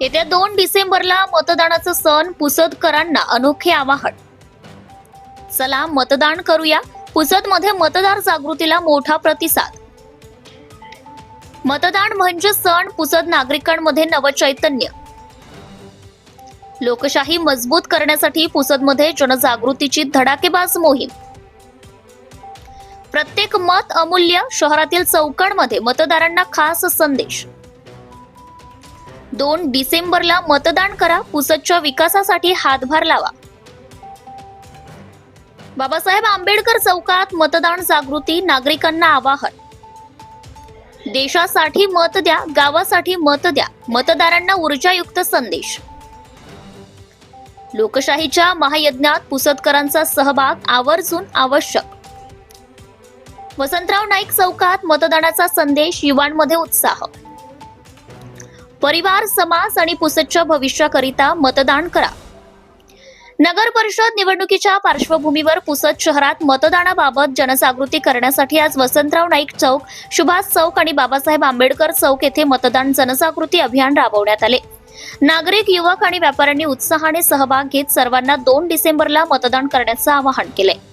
येत्या दोन डिसेंबरला मतदानाचं सण पुसदकरांना अनोखे आवाहन. चला मतदान करूया. पुसदमध्ये मतदार जागृतीला मोठा प्रतिसाद. मतदान म्हणजे सण पुसद नागरिकांमध्ये नवचैतन्य लोकशाही मजबूत करण्यासाठी पुसदमध्ये जनजागृतीची धडाकेबाज मोहीम. प्रत्येक मत अमूल्य शहरातील चौकांमध्ये मतदारांना खास संदेश. दोन डिसेंबरला मतदान करा पुसदच्या विकासासाठी हातभार लावा. बाबासाहेब आंबेडकर चौकात मतदान जागृती नागरिकांना आवाहन. देशासाठी मत द्या गावासाठी मत द्या मतदारांना ऊर्जायुक्त संदेश. लोकशाहीच्या महायज्ञात पुसदकरांचा सहभाग आवर्जून आवश्यक. वसंतराव नाईक चौकात मतदानाचा संदेश युवांमध्ये उत्साह. परिवार समाज आणि पुसदच्या भविष्याकरिता मतदान करा. नगर परिषद निवडणुकीच्या पार्श्वभूमीवर पुसद शहरात मतदानाबाबत जनजागृती करण्यासाठी आज वसंतराव नाईक चौक सुभाष चौक आणि बाबासाहेब आंबेडकर चौक येथे मतदान जनजागृती अभियान राबवण्यात आले. नागरिक युवक आणि व्यापाऱ्यांनी उत्साहाने सहभाग घेत सर्वांना दोन डिसेंबरला मतदान करण्याचं आवाहन केलंय.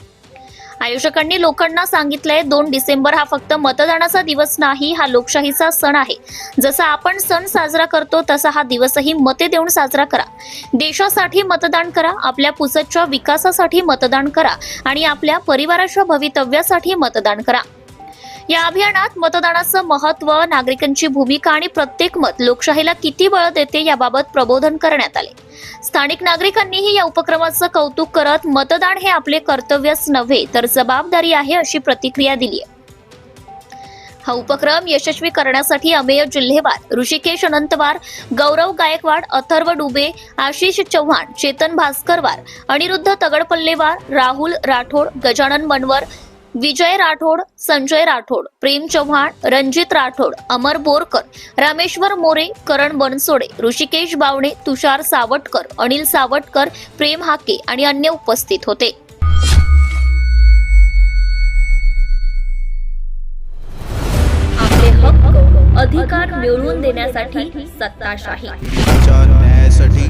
आयोजकांनी लोकांना सांगितलंय दोन डिसेंबर हा फक्त मतदानाचा दिवस नाही हा लोकशाहीचा सण आहे. जसा आपण सण साजरा करतो तसा हा दिवसही मते देऊन साजरा करा. देशासाठी मतदान करा आपल्या पुसदच्या विकासासाठी मतदान करा आणि आपल्या परिवाराच्या भवितव्यासाठी मतदान करा. या अभियानात मतदानाचं महत्त्व नागरिकांची भूमिका आणि प्रत्येक मत लोकशाहीला किती बळ देते याबाबत प्रबोधन करण्यात आले. स्थानिक नागरिकांनीही या उपक्रमाचं कौतुक करत मतदान हे आपले कर्तव्यच नव्हे तर जबाबदारी आहे अशी प्रतिक्रिया दिली हा उपक्रम यशस्वी करण्यासाठी अमेय जिल्हेवार ऋषिकेश अनंतवार गौरव गायकवाड अथर्व डुबे आशिष चव्हाण चेतन भास्करवार अनिरुद्ध तगडपल्लेवार राहुल राठोड गजानन मनवर विजय राठोड संजय राठोड प्रेम चव्हाण रणजित राठोड अमर बोरकर रामेश्वर मोरे करण बनसोडे ऋषिकेश बावणे तुषार सावटकर अनिल सावटकर प्रेम हाके आणि अन्य उपस्थित होते. आपले हक्क अधिकार मिळवून देण्यासाठी सत्ताशाही. न्यायासाठी